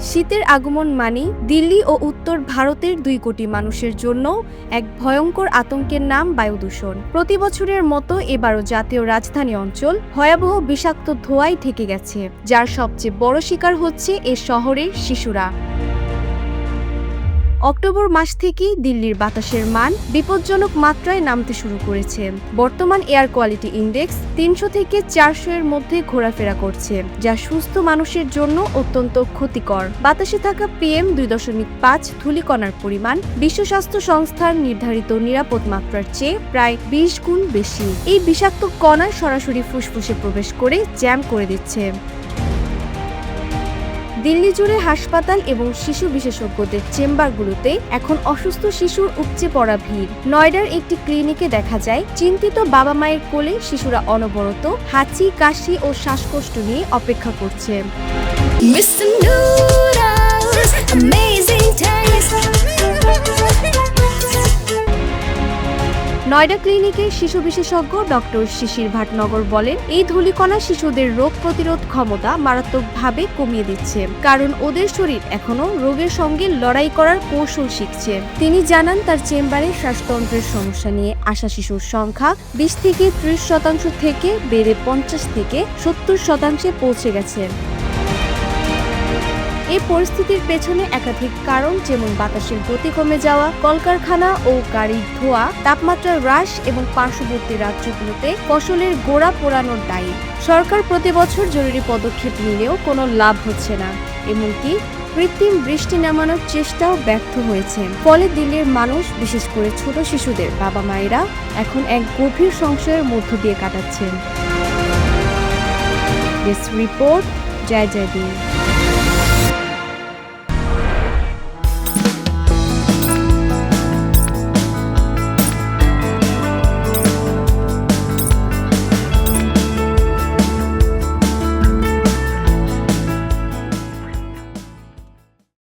শীতের আগমন মানে দিল্লি ও উত্তর ভারতের দুই কোটি মানুষের জন্য এক ভয়ঙ্কর আতঙ্কের নাম বায়ু দূষণ প্রতি বছরের মতো এবারও জাতীয় রাজধানী অঞ্চল ভয়াবহ বিষাক্ত ধোঁয়ায় ঠেকে গেছে, যার সবচেয়ে বড় শিকার হচ্ছে এ শহরের শিশুরা। অক্টোবর মাস থেকেই দিল্লির বাতাসের মান বিপজ্জনক মাত্রায় নামতে শুরু করেছে। বর্তমান এয়ার কোয়ালিটি ইন্ডেক্স তিনশো থেকে চারশো এর মধ্যে ঘোরাফেরা করছে, যা সুস্থ মানুষের জন্য অত্যন্ত ক্ষতিকর। বাতাসে থাকা পিএম দুই দশমিক পাঁচ ধূলিকণার পরিমাণ বিশ্ব স্বাস্থ্য সংস্থার নির্ধারিত নিরাপদ মাত্রার চেয়ে প্রায় বিশ গুণ বেশি। এই বিষাক্ত কণা সরাসরি ফুসফুসে প্রবেশ করে জ্যাম করে দিচ্ছে। দিল্লি জুড়ে হাসপাতাল এবং শিশু বিশেষজ্ঞদের চেম্বারগুলোতে এখন অসুস্থ শিশুর উপচে পড়া ভিড়। নয়ডার একটি ক্লিনিকে দেখা যায়, চিন্তিত বাবা মায়ের কোলে শিশুরা অনবরত হাঁচি, কাশি ও শ্বাসকষ্ট নিয়ে অপেক্ষা করছে। নয়ডা ক্লিনিকে শিশু বিশেষজ্ঞ ডক্টর শিশির ভাটনগর বলেন, এই ধূলিকণা শিশুদের রোগ প্রতিরোধ ক্ষমতা মারাত্মকভাবে কমিয়ে দিচ্ছে। কারণ ওদের শরীর এখনও রোগের সঙ্গে লড়াই করার কৌশল শিখছে। তিনি জানান, তার চেম্বারে শ্বাসতন্ত্রের সমস্যা নিয়ে আসা শিশুর সংখ্যা বিশ থেকে ত্রিশ শতাংশ থেকে বেড়ে পঞ্চাশ থেকে সত্তর শতাংশে পৌঁছে গেছে। এই পরিস্থিতির পেছনে একাধিক কারণ, যেমন বাতাসের গতি কমে যাওয়া, কলকারখানা ও গাড়ির ধোঁয়া তাপমাত্রার হ্রাস এবং পার্শ্ববর্তী রাজ্যগুলোতে ফসলের গোড়া পোড়ানোর দায়ী। সরকার প্রতি বছর জরুরি পদক্ষেপ নিলেও কোনো লাভ হচ্ছে না। এমনকি কৃত্রিম বৃষ্টি নামানোর চেষ্টাও ব্যর্থ হয়েছে। ফলে দিল্লির মানুষ, বিশেষ করে ছোট শিশুদের বাবা মায়েরা এখন এক গভীর সংশয়ের মধ্য দিয়ে কাটাচ্ছেন। রিপোর্ট, জয় জয় দিন